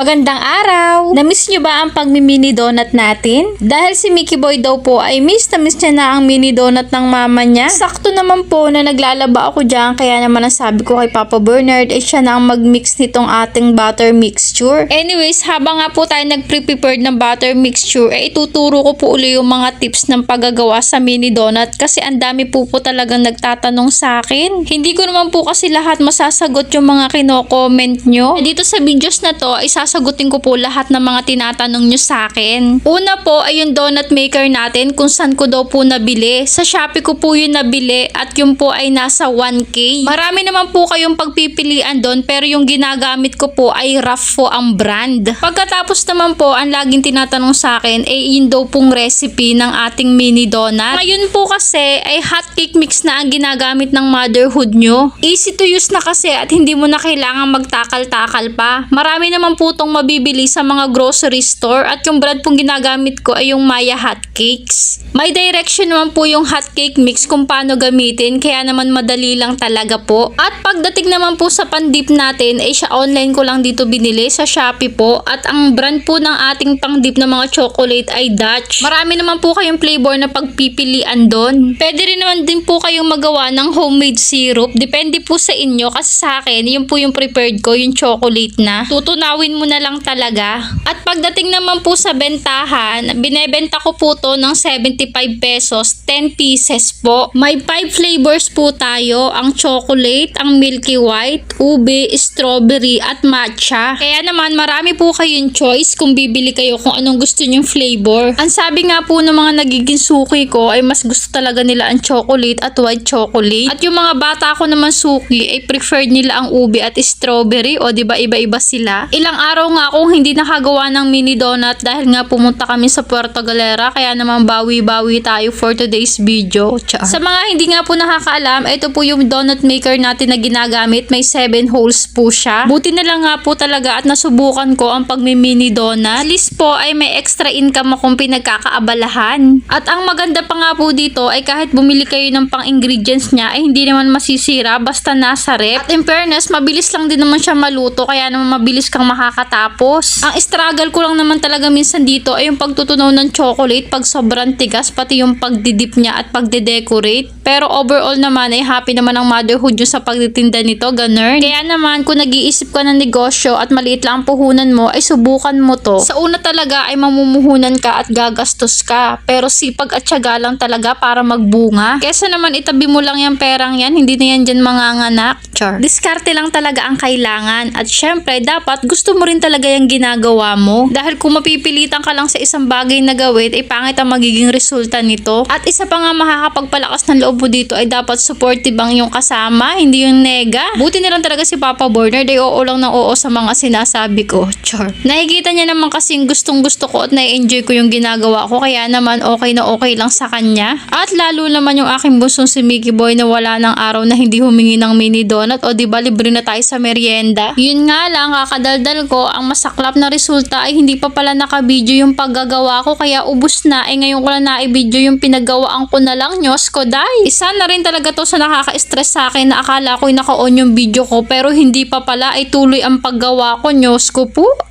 Magandang araw! Namiss nyo ba ang pagmi-mini donut natin? Dahil si Mickey Boy daw po ay miss na miss niya na ang mini donut ng mama niya. Sakto naman po na naglalaba ako dyan kaya naman ang sabi ko kay Papa Bernard ay siya na ang mag-mix nitong ating butter mixture. Anyways, habang nga po tayo nag-prepare ng butter mixture ay ituturo ko po uli yung mga tips ng paggagawa sa mini donut kasi ang dami po po talagang nagtatanong sa akin. Hindi ko naman po kasi lahat masasagot yung mga kino-comment nyo. Dito sa videos na to ay sasagutin ko po lahat ng mga tinatanong nyo sa akin. Una po ay yung donut maker natin kung saan ko daw po nabili. Sa Shopee ko po yun nabili at yun po ay nasa 1K. Marami naman po kayong pagpipilian doon pero yung ginagamit ko po ay po ang brand. Pagkatapos naman po ang laging tinatanong sa akin ay yun daw pong recipe ng ating mini donut. Ngayon po kasi ay hot cake mix na ang ginagamit ng motherhood nyo. Easy to use na kasi at hindi mo na kailangan magtakal-takal pa. Marami naman po itong mabibili sa mga grocery store at yung brand pong ginagamit ko ay yung Maya Hot Cakes. May direction naman po yung hot cake mix kung paano gamitin kaya naman madali lang talaga po. At pagdating naman po sa pandip natin ay siya online ko lang dito binili sa Shopee po at ang brand po ng ating pangdip na mga chocolate ay Dutch. Marami naman po kayong flavor na pagpipilian doon. Pwede rin naman din po kayong magawa ng homemade syrup. Depende po sa inyo kasi sa akin yun po yung prepared ko, yung chocolate na. Tutunawin mo na lang talaga. At pagdating naman po sa bentahan, binebenta ko po to ng 75 pesos, 10 pieces po. May 5 flavors po tayo, ang chocolate, ang milky white, ube, strawberry at matcha. Kaya naman marami po kayong choice kung bibili kayo kung anong gusto nyong flavor. Ang sabi nga po ng mga nagiging suki ko ay mas gusto talaga nila ang chocolate at white chocolate. At yung mga bata ko naman suki ay preferred nila ang ube at strawberry o di ba iba-iba sila. Ilang araw nga akong hindi nakagawa ng mini donut dahil nga pumunta kami sa Puerto Galera kaya naman bawi-bawi tayo for today's video. Char. Sa mga hindi nga po nakakaalam, ito po yung donut maker natin na ginagamit. May 7 holes po siya. Buti na lang nga po talaga at nasubukan ko ang pagmi-mini donut. At least po ay may extra income akong pinagkakaabalahan. At ang maganda pa nga po dito ay kahit bumili kayo ng pang ingredients niya ay hindi naman masisira basta nasa rep. At in fairness, mabilis lang din naman siya maluto kaya naman mabilis kang makakatapos. Ang struggle ko lang naman talaga minsan dito ay yung pagtutunaw ng chocolate pag sobrang tigas pati yung pagdidip niya at pagde-decorate. Pero overall naman ay happy naman ang motherhood nyo sa pagtitinda nito, ganun. Kaya naman kung nag-iisip ka ng negosyo at maliit lang ang puhunan mo ay subukan mo to. Sa una talaga ay mamumuhunan ka at gagastos ka. Pero sipag at syaga lang talaga para magbunga. Kesa naman itabi mo lang yung perang yan, hindi na yan dyan mga Char. Diskarte lang talaga ang kailangan. At syempre, dapat gusto mo rin talaga yung ginagawa mo. Dahil kung mapipilitan ka lang sa isang bagay na gawin, ay pangit ang magiging resulta nito. At isa pa nga makakapagpalakas ng loob mo dito ay dapat supportive ang yung kasama, hindi yung nega. Buti na lang talaga si Papa Bernard ay oo lang ng oo sa mga sinasabi ko. Char. Nakikita niya naman kasing gustong gusto ko at na-enjoy ko yung ginagawa ko kaya naman okay na okay lang sa kanya. At lalo naman yung aking busong si Mickey Boy na wala ng araw na hindi humingi ng mini donut o di ba libre na tayo sa merienda. Yun nga lang kakadaldal ko ang masaklap na resulta ay hindi pa pala nakabidyo yung paggagawa ko kaya ubus na ay ngayon ko lang na-video yung pinaggawaan ko na lang nyos ko dai. Isa na rin talaga to sa nakaka-stress sa akin na akala ko naka-on yung video ko pero hindi pa pala ay tuloy ang paggawa ko nyos ko po.